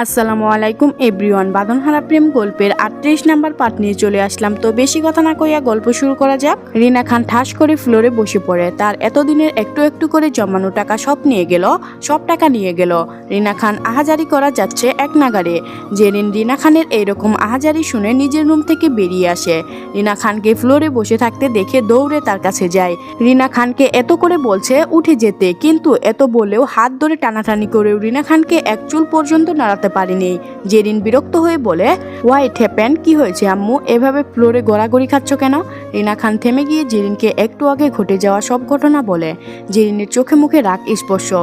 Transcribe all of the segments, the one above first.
আসসালামু আলাইকুম এভরিওয়ান বাঁধনহারা প্রেম গল্পের আটত্রিশ নাম্বার পার্ট নিয়ে চলে আসলাম। তো বেশি কথা না কইয়া গল্প শুরু করা যাক। রিনা খান ঠাস করে ফ্লোরে বসে পড়ে। তার এতদিনের একটু একটু করে জমানো টাকা সব নিয়ে গেল, সব টাকা নিয়ে গেল। রিনা খান আহাজারি করা যাচ্ছে এক নাগারে জেরিন রিনা খানের এইরকম আহাজারি শুনে নিজের রুম থেকে বেরিয়ে আসে। রিনা খানকে ফ্লোরে বসে থাকতে দেখে দৌড়ে তার কাছে যায়। রিনা খানকে এত করে বলছে, উঠে যেতে। কিন্তু এত বলেও হাত ধরে টানাটানি করেও রিনা খানকে এক চুল পর্যন্ত নাড়াতে পারেনি। জেরিন বিরক্ত হয়ে বলে হোয়াইট হ্যাপেন কি হয়েছে আম্মু? এভাবে ফ্লোরে গড়াগড়ি খাচ্ছ কেন? রিনা খান থেমে গিয়ে জেরিনকে একটু আগে ঘটে যাওয়া সব ঘটনা বলে জেরিনের চোখে মুখে রাগ, স্পর্শ।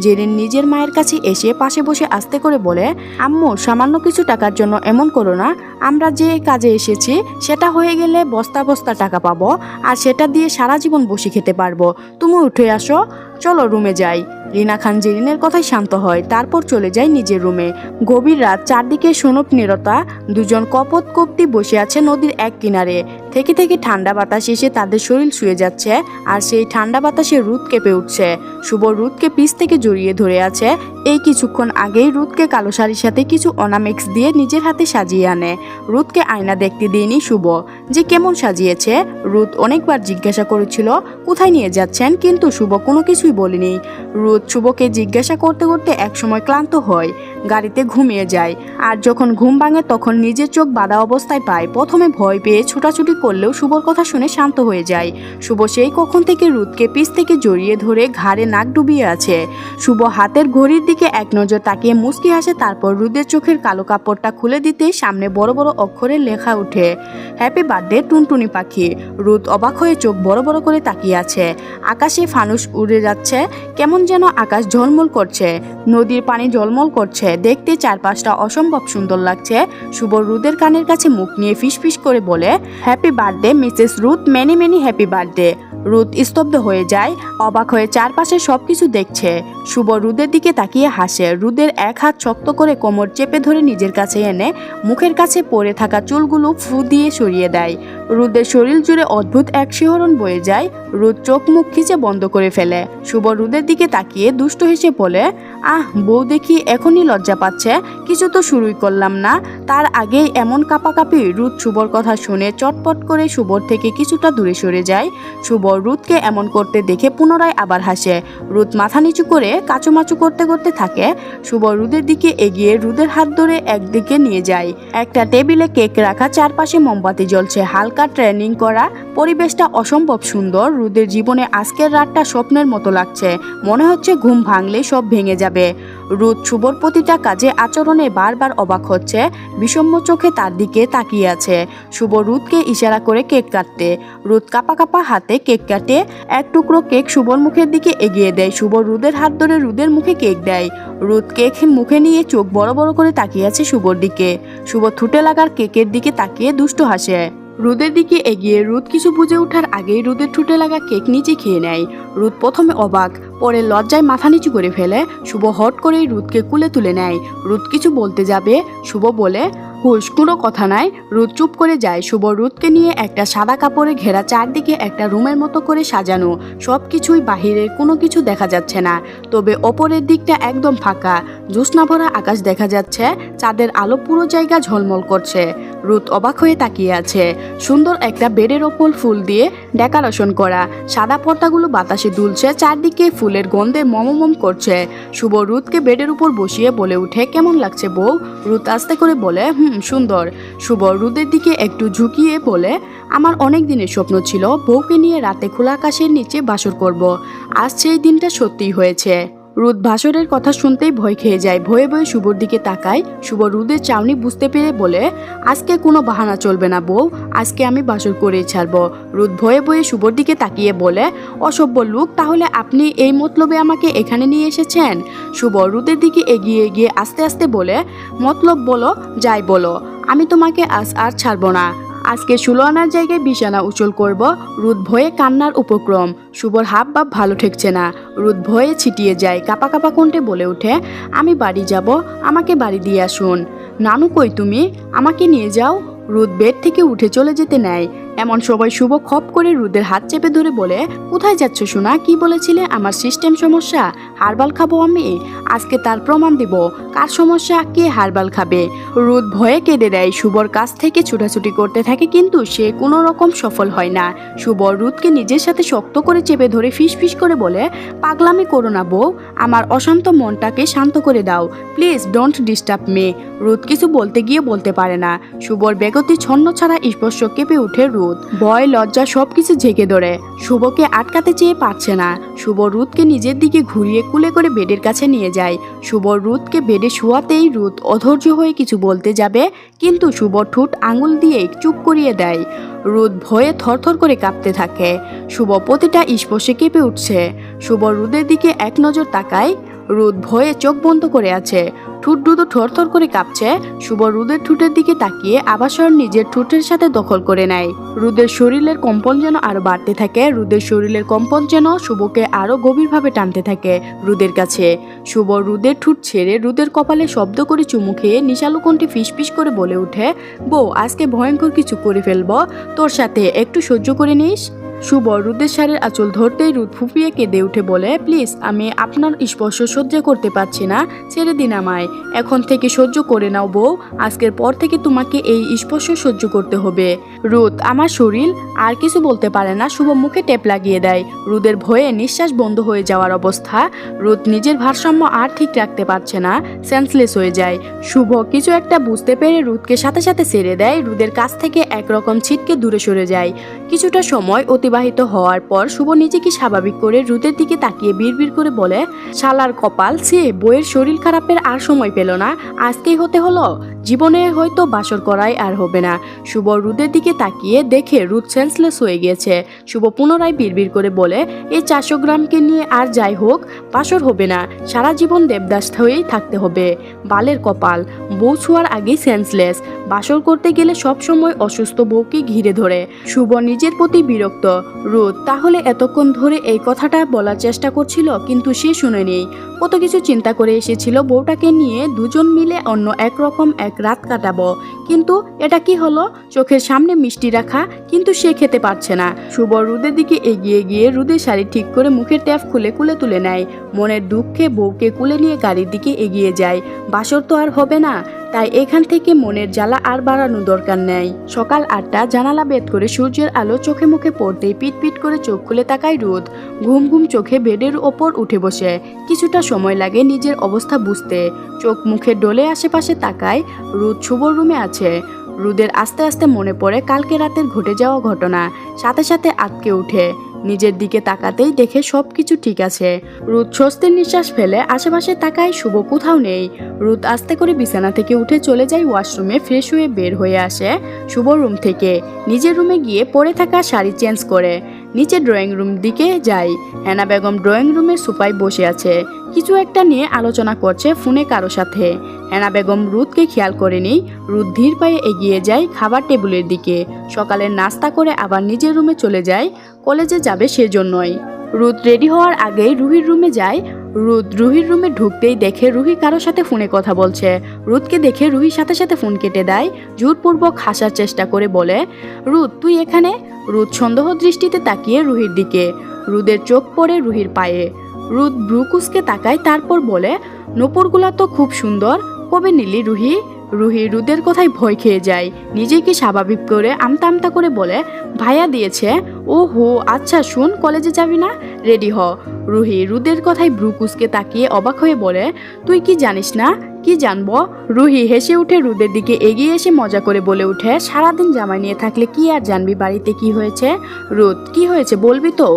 জেরিন নিজের মায়ের কাছে এসে পাশে বসে আস্তে করে বলে, আম্মু, সামান্য কিছু টাকার জন্য এমন করো না। আমরা যে কাজে এসেছি, সেটা হয়ে গেলে বস্তা বস্তা টাকা পাবো, আর সেটা দিয়ে সারা জীবন বসে খেতে পারব। তুমি উঠে আসো, চলো রুমে যাই। রিনা খান জেরিনের কথায় শান্ত হয়, তারপর চলে যায় নিজের রুমে। গভীর রাত, চারদিকে সোনপ নীরতা দুজন কপত কপতি বসে আছে নদীর এক কিনারে। থেকে থেকে ঠান্ডা বাতাস এসে তাদের শরীর শুয়ে যাচ্ছে আর সেই ঠান্ডা বাতাসে রুদ কেঁপে উঠছে। শুভ রুদকে পিস থেকে জড়িয়ে ধরে আছে। এই কিছুক্ষণ আগেই রুদকে কালো শাড়ির সাথে কিছু অনামিক্স দিয়ে নিজের হাতে সাজিয়ে আনে। রুদকে আয়না দেখতে দিইনি শুভ। যে কেমন সাজিয়েছে? রুদ অনেকবার জিজ্ঞাসা করেছিল, কোথায় নিয়ে যাচ্ছেন? কিন্তু শুভ কোনো কিছুই বলেনি। রুদ শুভকে জিজ্ঞাসা করতে করতে একসময় ক্লান্ত হয়। গাড়িতে ঘুমিয়ে যায়। আর যখন ঘুম ভাঙে তখন নিজের চোখ বাঁধা অবস্থায় পায়। প্রথমে ভয় পেয়ে ছোটাছুটি করলেও শুভর কথা শুনে শান্ত হয়ে যায়। শুভ সেই কখন থেকে রুদকে পিস থেকে জড়িয়ে ধরে ঘাড়ে নাক ডুবিয়ে আছে। শুভ হাতের ঘড়ির দিকে এক নজর তাকিয়ে মুচকি হাসে, তারপর রুদের চোখের কালো কাপড়টা খুলে দিতেই সামনে বড় বড় অক্ষরে লেখা ওঠে। হ্যাপি বার্থডে টুনটুনি পাখি। রুদ অবাক হয়ে চোখ বড় বড় করে তাকিয়ে আছে। আকাশে ফানুস উড়ে যাচ্ছে, কেমন যেন আকাশ ঝলমল করছে। নদীর পানি ঝলমল করছে দেখতে চারপাশটা অসম্ভব সুন্দর লাগছে। শুভ রুদের কানের কাছে মুখ নিয়ে ফিসফিস করে বলে happy birthday Mrs Ruth many many happy birthday Ruth স্তব্ধ হয়ে যায়, অবাক হয়ে চারপাশে সব কিছু দেখছে। শুভ রুদের দিকে তাকিয়ে হাসে। রুদের এক হাত শক্ত করে কোমর চেপে ধরে নিজের কাছে এনে মুখের কাছে পড়ে থাকা চুলগুলো ফু দিয়ে সরিয়ে দেয়। রুদের শরীর জুড়ে অদ্ভুত এক শিহরণ বয়ে যায়। রুদ চোখ মুখ খিচে বন্ধ করে ফেলে। শুভ রুদের দিকে তাকিয়ে দুষ্ট হেসে বলে, আহ, বউ দেখি এখনই লজ্জা পাচ্ছে। কিছু তো শুরুই করলাম না। তার আগেই এমন কাপাকাপি। রুদ শুভর কথা শুনে চটপট করে শুভর থেকে কিছুটা দূরে সরে যায়। শুভ রুদকে এমন করতে দেখে পুনরায় আবার হাসে। রুদ মাথা নিচু করে কাচুমাচু করতে করতে থাকে। শুভ রুদের দিকে এগিয়ে রুদের হাত ধরে একদিকে নিয়ে যায়। একটা টেবিলে কেক রাখা চারপাশে মোমবাতি জ্বলছে। হালকা ট্রেনিং করা পরিবেশটা অসম্ভব সুন্দর। রুদের জীবনে আজকের রাতটা স্বপ্নের মতো লাগছে। মনে হচ্ছে ঘুম ভাঙলে সব ভেঙে যাবে। রুদ শুভর প্রতিটা কাজে আচরণে বারবার অবাক হচ্ছে বিষম্য চোখে তার দিকে তাকিয়ে আছে। শুভ রুদকে ইশারা করে কেক কাটতে। রুদ কাপা কাপা হাতে কেক কাটে, এক টুকরো কেক শুভর মুখের দিকে এগিয়ে দেয়। শুভ রুদের হাত ধরে রুদের মুখে কেক দেয়। রুদ কেক মুখে নিয়ে চোখ বড় বড় করে তাকিয়ে আছে শুভর দিকে। শুভ থুটে লাগার কেকের দিকে তাকিয়ে দুষ্ট হাসে। রুদের দিকে এগিয়ে রুদ কিছু বুঝে ওঠার আগেই রুদের ঠুটে লাগা কেক নিচে খেয়ে নেয়। রুদ প্রথমে অবাক, পরে লজ্জায় মাথা নিচু করে ফেলে। শুভ হট করেই রুদকে কুলে তুলে নেয়। রুদ কিছু বলতে যাবে, শুভ বলে হুশ কোনো কথা নাই, রুদ চুপ করে যায়। শুভ রুদকে নিয়ে একটা সাদা কাপড়ে ঘেরা চারদিকে একটা রুমের মতো করে সাজানো। সব কিছুই বাহিরের কোনো কিছু দেখা যাচ্ছে না। তবে ওপরের দিকটা একদম ফাঁকা। জ্যোৎস্না ভরা আকাশ দেখা যাচ্ছে, চাঁদের আলো পুরো জায়গা ঝলমল করছে। রুদ অবাক হয়ে তাকিয়ে আছে। সুন্দর একটা বেডের ওপর ফুল দিয়ে ডেকারেশন করা। সাদা পর্দাগুলো বাতাসে দুলছে, চারদিকে ফুলের গন্ধে মমমম করছে। শুভ রুদকে বেডের উপর বসিয়ে বলে উঠে কেমন লাগছে বউ? রুদ আস্তে করে বলে, হুম সুন্দর। শুভ রুদের দিকে একটু ঝুঁকিয়ে বলে, আমার অনেক দিনের স্বপ্ন ছিল বউকে নিয়ে রাতে খোলা আকাশের নিচে বাসর করব। আজ সেই দিনটা সত্যি হয়েছে। রুদ ভাসরের কথা শুনতেই ভয় খেয়ে যায়। ভয়ে ভয়ে শুভর দিকে তাকায়। শুভ রুদের চাউনি বুঝতে পেরে বলে, আজকে কোনো বাহানা চলবে না বউ, আজকে আমি বাসর করেই ছাড়বো। রুদ ভয়ে ভয়ে শুভর দিকে তাকিয়ে বলে, অসভ্য লোক, তাহলে আপনি এই মতলবে আমাকে এখানে নিয়ে এসেছেন? শুভ রুদের দিকে এগিয়ে এগিয়ে আস্তে আস্তে বলে, মতলব বলো, যাই বলো, আমি তোমাকে আজ আর ছাড়বো না। আজকে ষোলো আনার জায়গায় বিছানা উচল করব। রুদ ভয়ে কান্নার উপক্রম। শুভর হাব বাপ ভালো ঠেকছে না। রুদ ভয়ে ছিটিয়ে যায়, কাপা কাপা কণ্ঠে বলে উঠে আমি বাড়ি যাব, আমাকে বাড়ি দিয়ে আসুন। নানু কই তুমি? আমাকে নিয়ে যাও। রুদ বেড থেকে উঠে চলে যেতে নেয়। এমন সবাই শুভ খপ করে রুদের হাত চেপে ধরে বলে, কোথায় যাচ্ছ সোনা? কি বলেছিলে? আমার সিস্টেম সমস্যা। হারবাল খাব আমি? আজকে তার প্রমাণ দিব। কার সমস্যা? কে হারবাল খাবে? রুদ ভয়ে কেঁদে দেয়। শুভর কাছ থেকে ছুটাছুটি করতে থাকে কিন্তু সে কোনো রকম সফল হয় না। শুভ রুদকে নিজের সাথে শক্ত করে চেপে ধরে ফিস ফিস করে বলে, পাগলামি করো না বউ। আমার অশান্ত মনটাকে শান্ত করে দাও। Please don't disturb me Ruth কিছু বলতে গিয়ে বলতে পারে না। শুভর বেগতি ছন্ন ছাড়া স্পর্শ কেঁপে উঠে রুদ। ভয়, লজ্জা সবকিছু ঝেঁকে ধরে। শুভকে আটকাতে চেয়ে পারছে না। শুভ রুদকে নিজের দিকে ঘুরিয়ে কুলে করে বেডের কাছে নিয়ে যায়। শুভ রুদকে বেডে শোয়াতেই রুদ অধৈর্য হয়ে কিছু বলতে যাবে, কিন্তু শুভ ঠোঁট আঙুল দিয়ে চুপ করিয়ে দেয়। রুদ ভয়ে থরথর করে কাঁপতে থাকে। শুভ প্রতিটা স্পর্শে কেঁপে উঠছে। শুভ রুদের দিকে এক নজর তাকায়। রুদ ভয়ে চোখ বন্ধ করে আছে। ঠুট দ্রুত থরথর করে কাঁপছে। শুভ রুদের ঠুটের দিকে তাকিয়ে আবাসর নিজের ঠুটের সাথে দখল করে নেয়। রুদের শরীরের কম্পন যেন আরও বাড়তে থাকে রুদের শরীরের কম্পন যেন শুভকে আরও গভীরভাবে টানতে থাকে রুদের কাছে। শুভ রুদের ঠুট ছেড়ে রুদের কপালে শব্দ করে চুমু খেয়ে নিশালু কণ্ঠে ফিসফিস করে বলে ওঠে, বউ, আজকে ভয়ঙ্কর কিছু করে ফেলব। তোর সাথে একটু সহ্য করে নিস? শুভ রুদের সারের আঁচল ধরতেই রুদ ফুপিয়ে কেঁদে উঠে বলে, প্লিজ, আমি আপনার স্পর্শ সহ্য করতে পারছি না। ছেড়ে দিন আমায়। এখন থেকে সহ্য করে নাও বউ। আজকের পর থেকে তোমাকে এই স্পর্শ সহ্য করতে হবে। রুদ আমার শরীর আর কিছু বলতে পারে না, শুভ মুখে টেপ লাগিয়ে দেয়। রোদের ভয়ে নিঃশ্বাস বন্ধ হয়ে যাওয়ার অবস্থা। রোদ নিজের ভারসাম্য আর ঠিক রাখতে পারছে না সেন্সলেস হয়ে যায়। শুভ কিছু একটা বুঝতে পেরে রুদকে সাথে সাথে ছেড়ে দেয়। রুদের কাছ থেকে একরকম ছিটকে দূরে সরে যায়। কিছুটা সময় অতিবাহিত হওয়ার পর শুভ নিজেকে স্বাভাবিক করে রুদের দিকে তাকিয়ে বিড়বিড় করে বলে, শালার কপাল সে বইয়ের শরীর খারাপের আর সময় পেল না। আজকেই হতে হলো। জীবনে হয়তো বাসর করাই আর হবে না। শুভ রুদের দিকে তাকিয়ে দেখে রুদ সেন্সলেস হয়ে গিয়েছে। শুভ পুনরায় বিড়বিড় করে বলে এই চারশো গ্রামকে নিয়ে আর যাই হোক, বাসর হবে না। সারা জীবন দেবদাস হয়েই থাকতে হবে। বালের কপাল, বউ ছোঁয়ার আগেই সেন্সলেস বাসর করতে গেলে সব সময় অসুস্থ বউকে ঘিরে ধরে। শুভ নিজের প্রতি বিরক্ত। রোদ, তাহলে এতক্ষণ ধরে এই কথাটা বলার চেষ্টা করছিল, কিন্তু সে শুনেনি। কত কিছু চিন্তা করে এসেছিল বউটাকে নিয়ে, দুজন মিলে অন্য একরকম এক রাত কাটাবো। কিন্তু এটা কি হলো? চোখের সামনে মিষ্টি রাখা, কিন্তু সে খেতে পারছে না। শুভ রুদের দিকে এগিয়ে গিয়ে রুদের শাড়ি ঠিক করে মুখের ট্যাপ খুলে খুলে তুলে নেয়। মনের দুঃখে বউকে কুলে নিয়ে গাড়ির দিকে এগিয়ে যায়। বাসর তো আর হবে না, তাই এখান থেকে মনের জ্বালা আর বাড়ানো দরকার নেই। সকাল আটটা জানালা বেদ করে সূর্যের আলো চোখে মুখে পড়তেই পিট পিট করে চোখ খুলে তাকায় রোদ। ঘুম ঘুম চোখে বেডের ওপর উঠে বসে। কিছুটা সময় লাগে নিজের অবস্থা বুঝতে। চোখ মুখে ডলে আশেপাশে তাকায় রোদ শুভর রুমে আছে। রুদের আস্তে আস্তে মনে পড়ে কালকে রাতের ঘটে যাওয়া ঘটনা। সাথে সাথে আটকে উঠে নিজের দিকে তাকাতেই দেখে সব কিছু ঠিক আছে। রুদ স্বস্তির নিঃশ্বাস ফেলে আশেপাশে তাকায় শুভ কোথাও নেই। রুদ আস্তে করে বিছানা থেকে উঠে চলে যায় ওয়াশরুমে ফ্রেশ হয়ে বের হয়ে আসে শুভ রুম থেকে। নিজের রুমে গিয়ে পরে থাকা শাড়ি চেঞ্জ করে। নিচে ড্রয়িং রুম দিকে যাই। হেনা বেগম ড্রয়িং রুমে সোফায় বসে আছে। কিছু একটা নিয়ে আলোচনা করছে ফোনে কারও সাথে। হেনা বেগম রুদকে খেয়াল করে করেনি রুদ ধীর পায়ে এগিয়ে যায় খাবার টেবিলের দিকে। সকালে নাস্তা করে আবার নিজের রুমে চলে যায়। কলেজে যাবে সেজন্যই। রুদ রেডি হওয়ার আগেই রুহির রুমে যায়। রুদ রুহির রুমে ঢুকতেই দেখে রুহি কারোর সাথে ফোনে কথা বলছে। রুদকে দেখে রুহির সাথে সাথে ফোন কেটে দেয়, জোরপূর্বক হাসার চেষ্টা করে বলে, রুদ, তুই এখানে? রুদ সন্দেহ দৃষ্টিতে তাকিয়ে রুহির দিকে। রুদের চোখ পড়ে রুহির পায়ে। রুদ ব্রুকুসকে তাকায়, তারপর বলে, নূপুরগুলা তো খুব সুন্দর। কবে নিলি রুহি? রুহি রুদের কথায় ভয় খেয়ে যায়। নিজেকে স্বাভাবিক করে আমতা আমতা করে বলে, ভাইয়া দিয়েছে। ও হো আচ্ছা শুন, কলেজে যাবি না? রেডি হ। রুহি রুদের কথায় ব্রুকুসকে তাকিয়ে অবাক হয়ে বলে, তুই কি জানিস না? কি জানব? রুহি হেসে উঠে রুদের দিকে এগিয়ে এসে মজা করে বলে উঠে, সারাদিন জামাই নিয়ে থাকলে কি আর জানবি বাড়িতে কি হয়েছে? রুদ, কি হয়েছে বলবি তো?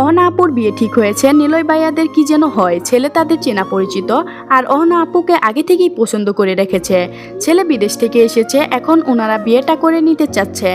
অহনা আপুর বিয়ে ঠিক হয়েছে, নিলয় বাইয়াদের কি যেন হয়, ছেলে তাদের চেনা পরিচিত, আর অহনা আপুকে আগে থেকেই পছন্দ করে রেখেছে। ছেলে বিদেশ থেকে এসেছে, এখন ওনারা বিয়েটা করে নিতে চাচ্ছে,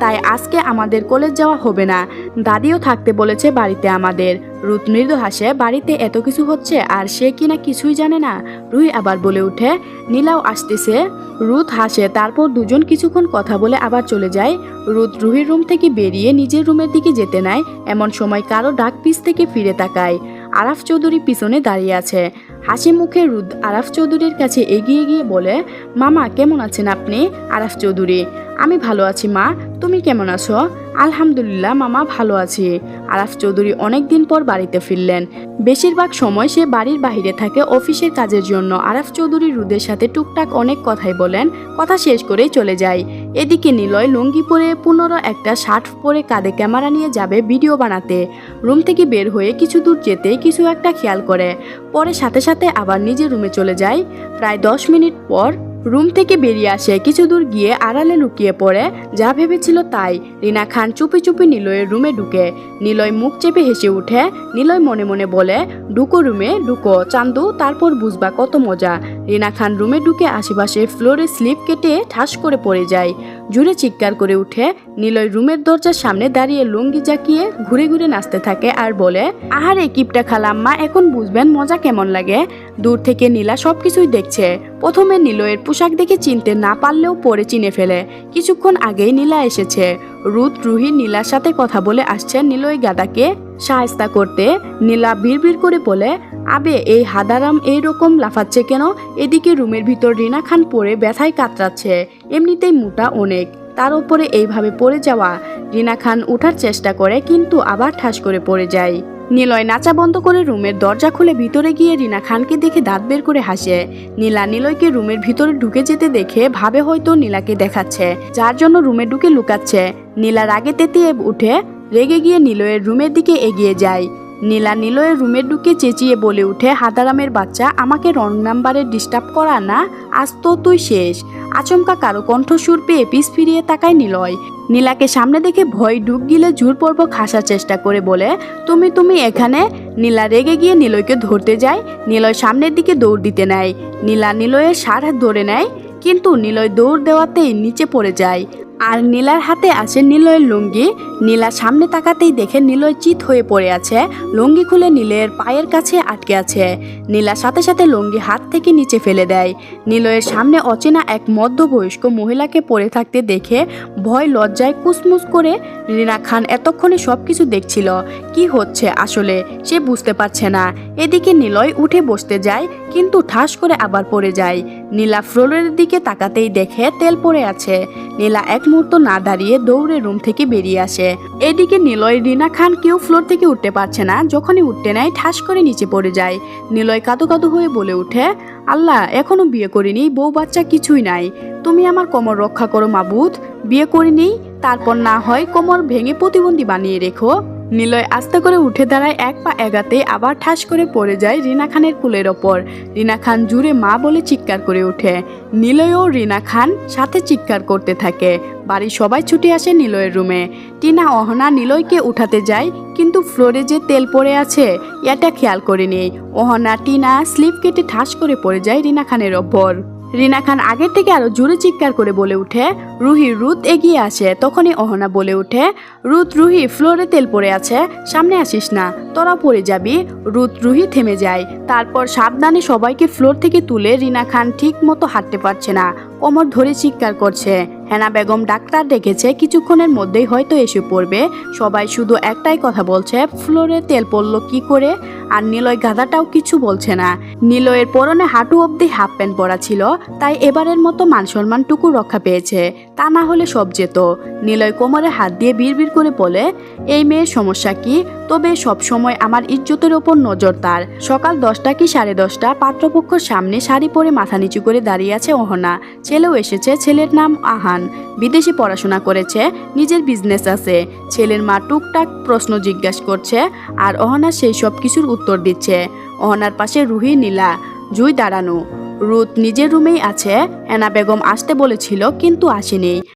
তাই আজকে আমাদের কলেজ যাওয়া হবে না, দাদিও থাকতে বলেছে বাড়িতে আমাদের। রুত মৃদু হাসে, বাড়িতে এত কিছু হচ্ছে আর সে কিনা কিছুই জানে না? রুই আবার বলে উঠে, নীলাও আসতেছে। রুথ হাসে, তারপর দুজন কিছুক্ষণ কথা বলে আবার চলে যায়। রুথ রুহির রুম থেকে বেরিয়ে নিজের রুমের দিকে যেতে নেয়, এমন সময় কারও ডাক পিস থেকে ফিরে তাকায়। আরাফ চৌধুরী পিছনে দাঁড়িয়ে আছে। হাসি মুখে রুদ আরাফ চৌধুরীর কাছে এগিয়ে গিয়ে বলে, মামা, কেমন আছেন আপনি? আরাফ চৌধুরী আমি ভালো আছি, মা। তুমি কেমন আছো? আলহামদুলিল্লাহ, মামা ভালো আছি। আরাফ চৌধুরী অনেক দিন পর বাড়িতে ফিরলেন। বেশিরভাগ সময় সে বাড়ির বাইরে থাকে অফিসের কাজের জন্য। আরাফ চৌধুরী রুদের সাথে টুকটাক অনেক কথাই বলেন। কথা শেষ করেই চলে যায়। এদিকে নিলয় লুঙ্গি পরে পুনরো একটা শার্ট পরে কাঁধে ক্যামেরা নিয়ে যাবে ভিডিও বানাতে। রুম থেকে বের হয়ে কিছু দূর যেতে কিছু একটা খেয়াল করে। পরে সাথে সাথে আবার নিজের রুমে চলে যায়। প্রায় দশ মিনিট পর রুম থেকে বেরিয়ে আসে। কিছু দূর গিয়ে আড়ালে লুকিয়ে পড়ে। যা ভেবেছিল তাই। রিনা খান চুপি চুপি নিলয়ের রুমে ঢুকে। নিলয় মুখ চেপে হেসে উঠে। নিলয় মনে মনে বলে, ঢুকো রুমে, ঢুকো। চান্দু, তারপর বুঝবা কত মজা। রিনা খান রুমে ঢুকে আশেপাশে ফ্লোরে স্লিপ কেটে ঠাস করে পড়ে যায়। জুড়ে চিৎকার করে উঠে নিলয় রুমের দরজার সামনে দাঁড়িয়ে লুঙ্গি জাকিয়ে ঘুরে ঘুরে নাচতে থাকে আর বলে, আহারে কিপটা খালাম্মা, এখন বুঝবেন মজা কেমন লাগে? দূর থেকে নীলা সবকিছুই দেখছে। প্রথমে নিলয়ের পোশাক দেখে চিনতে না পারলেও পরে চিনে ফেলে। কিছুক্ষণ আগেই নীলা এসেছে। রুদ রুহি নীলার সাথে কথা বলে আসছে নিলয় গাদাকে সায়স্তা করতে। নীলা বিড়বিড় করে বলে আবে, এই হাদারাম এই রকম লাফাচ্ছে কেন? এদিকে রুমের ভিতর রিনা খান পরে ব্যথায় কাতরাচ্ছে। এমনিতেই মোটা অনেক। তার উপরে এইভাবে পড়ে যাওয়া। রিনা খান উঠার চেষ্টা করে, কিন্তু আবার ঠাস করে পড়ে যায়। নিলয় নাচা বন্ধ করে রুমের দরজা খুলে ভিতরে গিয়ে রিনা খানকে দেখে দাঁত বের করে হাসে। নীলা নিলয়কে রুমের ভিতরে ঢুকে যেতে দেখে ভাবে হয়তো নীলাকে দেখাচ্ছে, যার জন্য রুমে ঢুকে লুকাচ্ছে। নীলা রাগে তেতিয়ে উঠে রেগে গিয়ে নিলয়ের রুমের দিকে এগিয়ে যায়। নীলা নিলয়ের রুমে ঢুকে চেঁচিয়ে বলে উঠে হাদারামের বাচ্চা, আমাকে রং নাম্বারে ডিস্টার্ব করা না, আজ তো তুই শেষ। আচমকা কারও কণ্ঠসুর পেয়ে পিস ফিরিয়ে তাকায় নিলয়। নীলাকে সামনে দেখে ভয় ঢুক গিলে জোরপূর্বক হাসার চেষ্টা করে বলে, তুমি তুমি এখানে? নীলা রেগে গিয়ে নিলয়কে ধরতে যায়। নিলয় সামনের দিকে দৌড় দিতে নেয়। নীলা নিলয়ের সার ধরে নেয়, কিন্তু নিলয় দৌড় দেওয়াতেই নিচে পড়ে যায়। আর নীলার হাতে আছে নীলয়ের লুঙ্গি। নীলা সামনে তাকাতেই দেখে নীলয় চিত হয়ে পড়ে আছে। লুঙ্গি খুলে নীলের পায়ের কাছে আটকে আছে। নীলা সাথে সাথে লুঙ্গি হাত থেকে নিচে ফেলে দেয়। নীলয়ের সামনে অচেনা এক মধ্যবয়স্ক মহিলাকে পড়ে থাকতে দেখে ভয় লজ্জায় কুসমুস করে রিনা খান এতক্ষণে সব কিছু দেখছিল। কি হচ্ছে আসলে? সে বুঝতে পারছে না। এদিকে নীলয় উঠে বসতে যায়, কিন্তু ঠাস করে আবার পড়ে যায়। নীলা ফ্লোরের দিকে তাকাতেই দেখে তেল পড়ে আছে। নীলা এক মুহূর্ত না দাঁড়িয়ে দৌড়ে রুম থেকে বেরিয়ে আসে। এদিকে নিলয়, রিনা খান কেউ ফ্লোর থেকে উঠতে পারছে না, যখনই উঠতে নেয় ঠাস করে নিচে পড়ে যায়। নিলয় কাদো কাদো হয়ে বলে উঠে আল্লাহ, এখনও বিয়ে করিনি, বউ বাচ্চা কিছুই নাই। তুমি আমার কোমর রক্ষা করো মাবুদ, বিয়ে করিনি, তারপর না হয় কোমর ভেঙে প্রতিবন্ধী বানিয়ে রেখো। নিলয় আস্তে করে উঠে দাঁড়ায় এক পা এগাতে আবার ঠাস করে পড়ে যায় রিনা খানের কুলের ওপর। রিনা খান জুড়ে মা বলে চিৎকার করে ওঠে। নিলয় ও রিনা খান সাথে চিৎকার করতে থাকে। বাড়ির সবাই ছুটে আসে নিলয়ের রুমে। টিনা, অহনা নিলয়কে উঠাতে যায়, কিন্তু ফ্লোরে যে তেল পড়ে আছে, এটা খেয়াল করে নেই অহনা, টিনা, স্লিপ কেটে ঠাস করে পড়ে যায় রিনা খানের ওপর। রিনা খান আগের থেকে আরও জোরে চিৎকার করে বলে উঠে, রুহি রুত এগিয়ে আসে, তখনই অহনা বলে উঠে রুত রুহি, ফ্লোরে তেল পড়ে আছে, সামনে আসিস না, তোরা পড়ে যাবি। রুত রুহি থেমে যায়, তারপর সাবধানে সবাইকে ফ্লোর থেকে তুলে রিনা খান ঠিক মতো হাঁটতে পারছে না। কোমর ধরে চিৎকার করছে। হেনা বেগম ডাক্তার ডেকেছে, কিছুক্ষণের মধ্যেই হয়তো এসে পড়বে। সবাই শুধু একটাই কথা বলছে, ফ্লোরে তেল পড়ল কি করে? আর নিলয় গাধাটাও কিছু বলছে না। নিলয়ের পরনে হাঁটু অবধি হাফ প্যান্ট পরা ছিল, তাই এবারের মতো মান সম্মানটুকু রক্ষা পেয়েছে। তা না হলে সব যেত। নিলয় কোমরে হাত দিয়ে বিড়বিড় করে বলে, এই মেয়ের সমস্যা কি? তবে সব সময় আমার ইজ্জতের ওপর নজর তার। সকাল দশটা কি সাড়ে দশটা? পাত্রপক্ষর সামনে শাড়ি পরে মাথা নিচু করে দাঁড়িয়ে আছে অহনা। ছেলেও এসেছে, ছেলের নাম আহান। বিদেশে পড়াশোনা করেছে, নিজের বিজনেস আছে। ছেলের মা টুকটাক প্রশ্ন জিজ্ঞাসা করছে, আর অহনা সেই সব কিছুর উত্তর দিচ্ছে। অহনার পাশে রুহি, নীলা, জুই দাঁড়ানো। রুথ নিজের রুমেই আছে। এনা বেগম আসতে বলেছিল কিন্তু আসেনি।